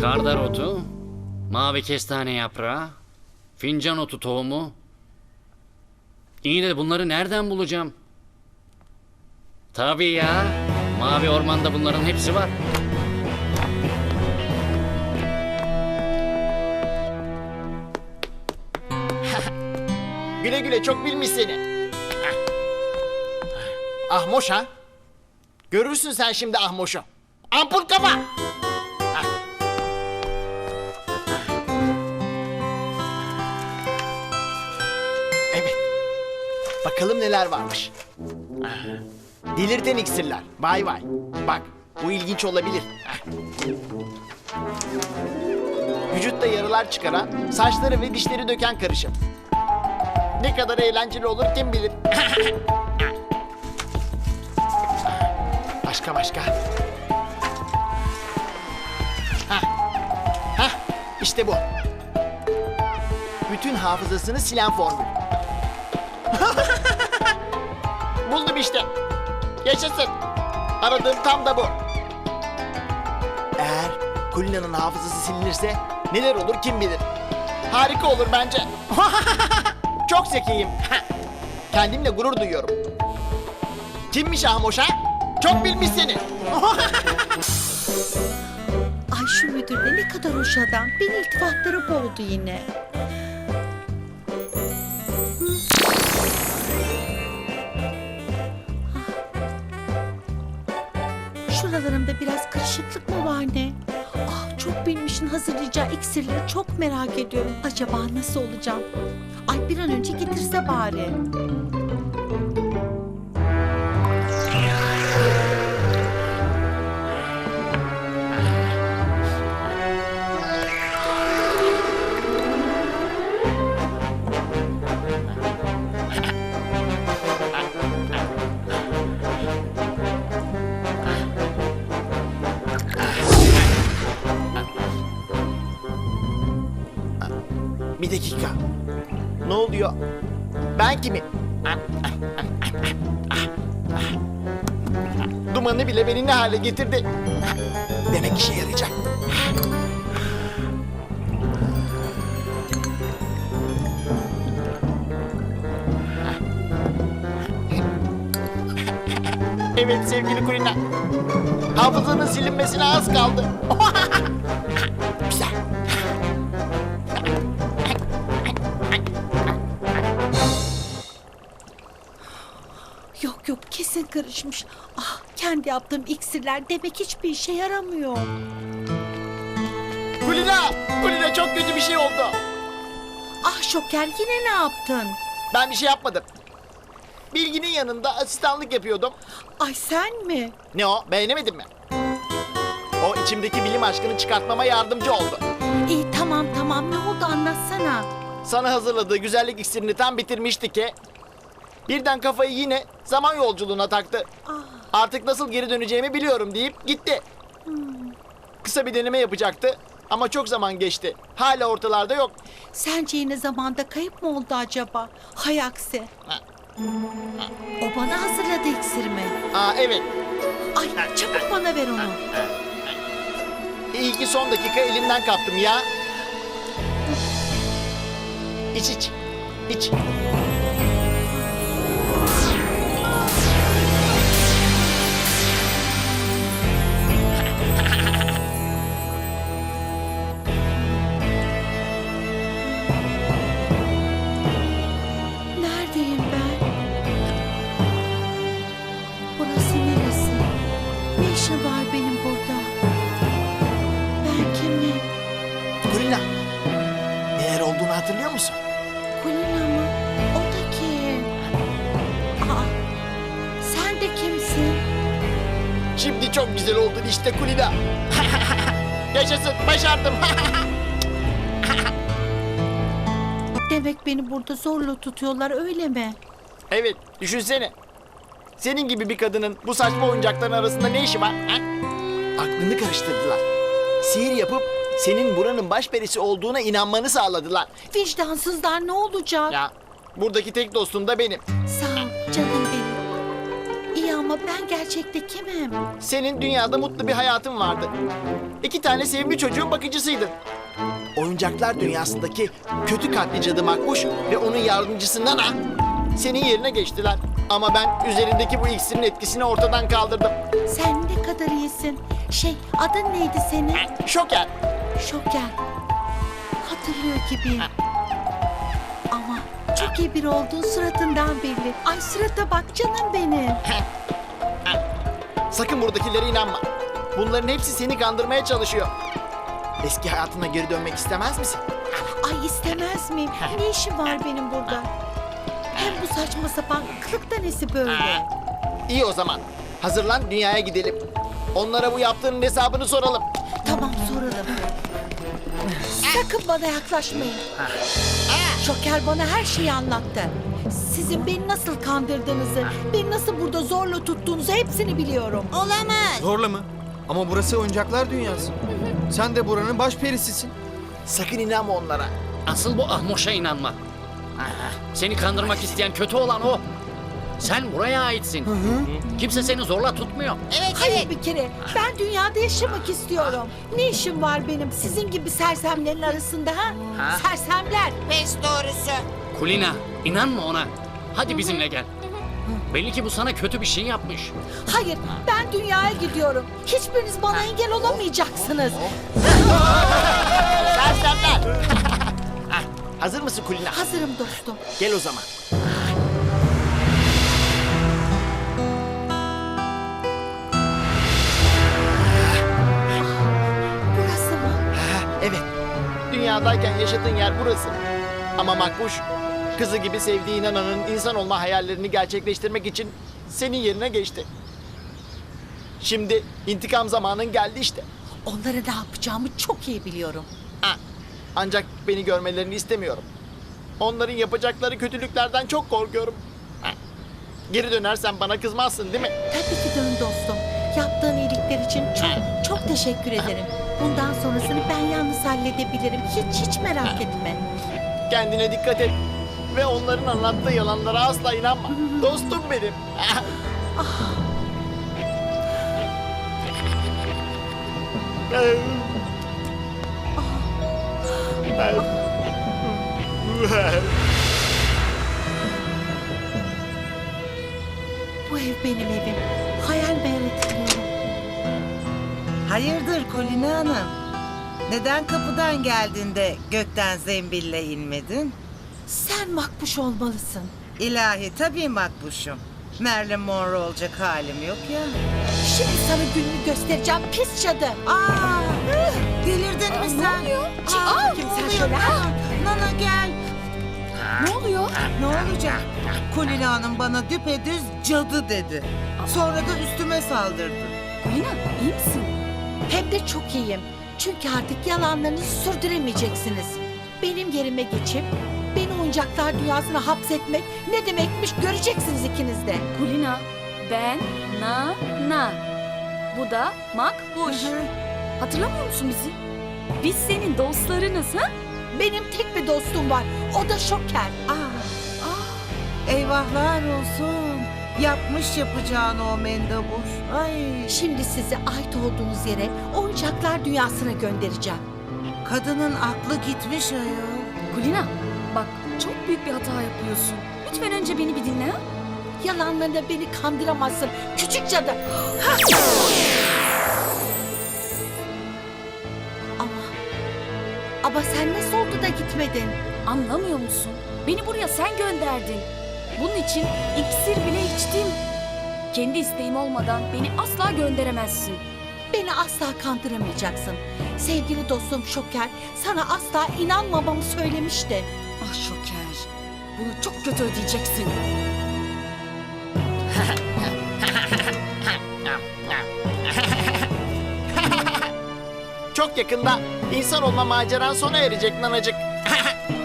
Kardar otu, mavi kestane yaprağı, fincan otu tohumu. İyi de bunları nereden bulacağım? Tabii ya. Mavi ormanda bunların hepsi var. Güle güle çok bilmiş seni. Ahmoş ha? Görürsün sen şimdi Ahmoş'u. Ampul kafa. Bakalım neler varmış. Delirten iksirler. Vay vay. Bak bu ilginç olabilir. Vücutta yaralar çıkaran, saçları ve dişleri döken karışım. Ne kadar eğlenceli olur kim bilir. başka başka. Hah. Hah, işte bu. Bütün hafızasını silen formül. Buldum işte. Yaşasın. Aradığım tam da bu. Eğer Kulina'nın hafızası silinirse neler olur kim bilir. Harika olur bence. Çok zekiyim. Kendimle gurur duyuyorum. Kimmiş Ahmoş ha? Çok bilmiş seni. Ay şu müdür de ne kadar hoş adam. Beni iltifatları boğdu yine. Şuralarımda biraz kırışıklık mı var ne? Ah çok bilmişin hazırlayacağı iksirleri çok merak ediyorum. Acaba nasıl olacağım? Ay bir an önce getirse bari. Bir dakika. Ne oluyor? Ben kimim? Dumanı bile beni ne hale getirdi. Demek işe yarayacak. Evet sevgili Kulina. Hafızanın silinmesine az kaldı. Karışmış. Ah kendi yaptığım iksirler demek hiçbir işe yaramıyor. Kulina! Kulina çok kötü bir şey oldu. Ah Şoker yine ne yaptın? Ben bir şey yapmadım. Bilginin yanında asistanlık yapıyordum. Ay sen mi? Ne o? Beğenemedin mi? O içimdeki bilim aşkını çıkartmama yardımcı oldu. İyi tamam tamam ne oldu anlatsana. Sana hazırladığı güzellik iksirini tam bitirmişti ki... Birden kafayı yine zaman yolculuğuna taktı. Ah, Artık nasıl geri döneceğimi biliyorum deyip gitti. Kısa bir deneme yapacaktı ama çok zaman geçti. Hala ortalarda yok. sence yine zamanda kayıp mı oldu acaba? Hay aksi. Ha. O bana hazırladı iksirimi. Aa evet. Ay çabuk bana ver onu. İyi ki son dakika elimden kaptım ya. İç iç. İç. İşte Kulina. Yaşasın başardım. Demek beni burada zorla tutuyorlar öyle mi? evet düşünsene. Senin gibi bir kadının bu saçma oyuncakların arasında ne işi var? ha? Aklını karıştırdılar. Sihir yapıp senin buranın başperisi olduğuna inanmanı sağladılar. Vicdansızlar ne olacak? Ya buradaki tek dostum da benim. Ama ben gerçekte kimim? Senin dünyada mutlu bir hayatın vardı. İki tane sevimli çocuğun bakıcısıydın. Oyuncaklar dünyasındaki kötü kalpli cadı Makbuş ve onun yardımcısı Nana senin yerine geçtiler. Ama ben üzerindeki bu iksirin etkisini ortadan kaldırdım. Sen ne kadar iyisin. Şey adın neydi senin? Şoker. Şoker. Hatırlıyor gibiyim. Ama çok iyi biri olduğun suratından belli. Ay surata bak canım benim. Sakın buradakilere inanma. Bunların hepsi seni kandırmaya çalışıyor. Eski hayatına geri dönmek istemez misin? Ay istemez miyim? Ne işim var benim burada? Hem bu saçma sapan kılık da nesi böyle? İyi o zaman. Hazırlan dünyaya gidelim. Onlara bu yaptığının hesabını soralım. Tamam soralım. Sakın bana yaklaşmayın. Şoker bana her şeyi anlattı. Sizin beni nasıl kandırdığınızı, beni nasıl burada zorla tuttuğunuzu hepsini biliyorum. Olamaz. Zorla mı? Ama burası oyuncaklar dünyası. Sen de buranın baş perisisin. Sakın inanma onlara. Asıl bu ahmoşa inanma. Seni kandırmak isteyen kötü olan o. Sen buraya aitsin. Kimse seni zorla tutmuyor. Evet Hayır evet. bir kere ben dünyada yaşamak istiyorum. Ne işim var benim sizin gibi sersemlerin arasında ha? Sersemler. Pes doğrusu. Kulina, inanma ona. Hadi bizimle gel. Belli ki bu sana kötü bir şey yapmış. Hayır ben dünyaya gidiyorum. Hiçbiriniz bana engel olamayacaksınız. Sersemler. Ah, Hazır mısın Kulina? Hazırım dostum. Gel o zaman. Burası mı? Evet. Dünyadayken yaşadığın yer burası. Ama Makbuş, kızı gibi sevdiği Nana'nın insan olma hayallerini gerçekleştirmek için senin yerine geçti. Şimdi intikam zamanın geldi işte. Onlara ne yapacağımı çok iyi biliyorum. Ha, Ancak beni görmelerini istemiyorum. Onların yapacakları kötülüklerden çok korkuyorum. Ha, Geri dönersen bana kızmazsın değil mi? Tabii ki dön dostum. Yaptığın iyilikler için çok çok teşekkür ederim. Bundan sonrasını ben yalnız halledebilirim. Hiç hiç merak etme. Kendine dikkat et. Ve onların anlattığı yalanlara asla inanma. Dostum benim. Bu ev benim evim. Hayal meyal etmiyorum. Hayırdır Kulina Hanım? Neden kapıdan geldiğinde gökten zembille inmedin? Sen makbuş olmalısın. İlahi tabii makbuşum. Marilyn Monroe olacak halim yok ya. Şimdi sana gününü göstereceğim pis cadı. Aa, delirdin mi sen? Ne oluyor? Aa, kim sen şöyle? Nana gel. Ne oluyor? Ne olacak? Kulina Hanım bana düpedüz cadı dedi. Sonra da üstüme saldırdı. Kulina iyi misin? Hem de çok iyiyim. Çünkü artık yalanlarınızı sürdüremeyeceksiniz. Benim yerime geçip beni oyuncaklar dünyasına hapsetmek ne demekmiş göreceksiniz ikiniz de. Kulina, ben, Na, Na. Bu da Makbuş. Hatırlamıyor musun bizi? Biz senin dostlarınız ha? Benim tek bir dostum var. O da Şoker. Aa, eyvahlar olsun. Yapmış yapacağını o mendebur. Ay, Şimdi sizi ait olduğunuz yere oyuncaklar dünyasına göndereceğim. kadının aklı gitmiş ayol. Kulina, bak çok büyük bir hata yapıyorsun. Lütfen önce beni bir dinle ha? Yalanlarına beni kandıramazsın. Küçük cadı. Ha! Ama... Ama sen nasıl oldu da gitmedin? Anlamıyor musun? Beni buraya sen gönderdin. Bunun için iksir bile içtim. Kendi isteğim olmadan beni asla gönderemezsin. Beni asla kandıramayacaksın. Sevgili dostum Şoker sana asla inanmamamı söylemişti. Ah Şoker, bunu çok kötü ödeyeceksin. Çok yakında insan olma maceran sona erecek nanacık.